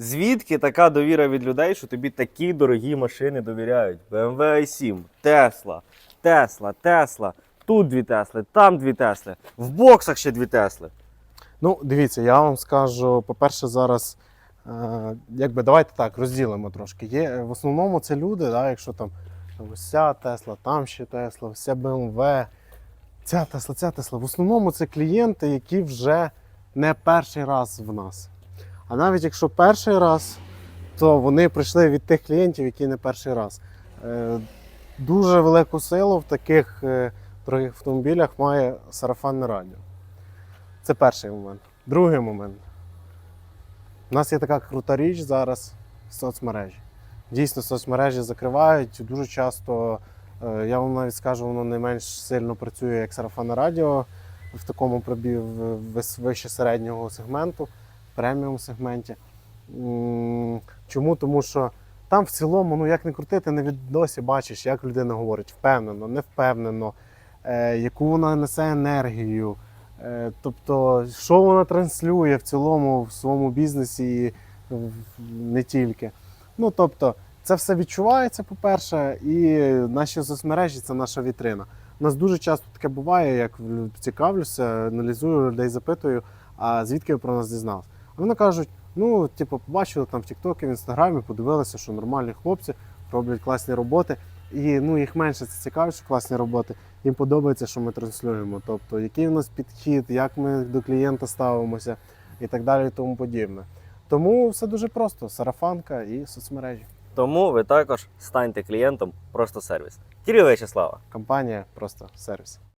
Звідки така довіра від людей, що тобі такі дорогі машини довіряють? BMW i7, Tesla, Tesla, Tesla, тут дві Тесли, там дві Тесли, в боксах ще дві Тесли. Ну, дивіться, я вам скажу, по-перше, зараз, е, якби давайте так, розділимо трошки. Є, в основному це люди, да, якщо там ось Тесла, там ще Тесла, вся BMW, ця Тесла, ця Тесла. В основному це клієнти, які вже не перший раз в нас. А навіть якщо перший раз, то вони прийшли від тих клієнтів, які не перший раз. Е, Дуже велику силу в таких е, дорогих автомобілях має сарафанне радіо. Це перший момент. Другий момент. У нас є така крута річ зараз соцмережі. Дійсно, соцмережі закривають. Дуже часто, е, я вам навіть скажу, воно не менш сильно працює, як сарафанне радіо в такому пробі вище середнього сегменту, преміум сегменті. Чому? Тому що там в цілому, ну як не крутити, на відосі бачиш, як людина говорить, впевнено, не впевнено, е, яку вона несе енергію. Е, Тобто, що вона транслює в цілому в своєму бізнесі і не тільки. Ну, тобто, це все відчувається, по-перше, і наші соцмережі це наша вітрина. У нас дуже часто таке буває, як цікавлюся, аналізую людей, запитую, а звідки ви про нас дізналися? Вони кажуть: ну, типу, побачили там в Тіктокі, в Інстаграмі, подивилися, що нормальні хлопці роблять класні роботи. І ну, їх менше це цікавить, що класні роботи. Їм подобається, що ми транслюємо. Тобто, який у нас підхід, як ми до клієнта ставимося і так далі, і тому подібне. Тому все дуже просто: сарафанка і соцмережі. Тому ви також станьте клієнтом просто сервіс. Кирило Вячеслава. Компанія просто сервіс.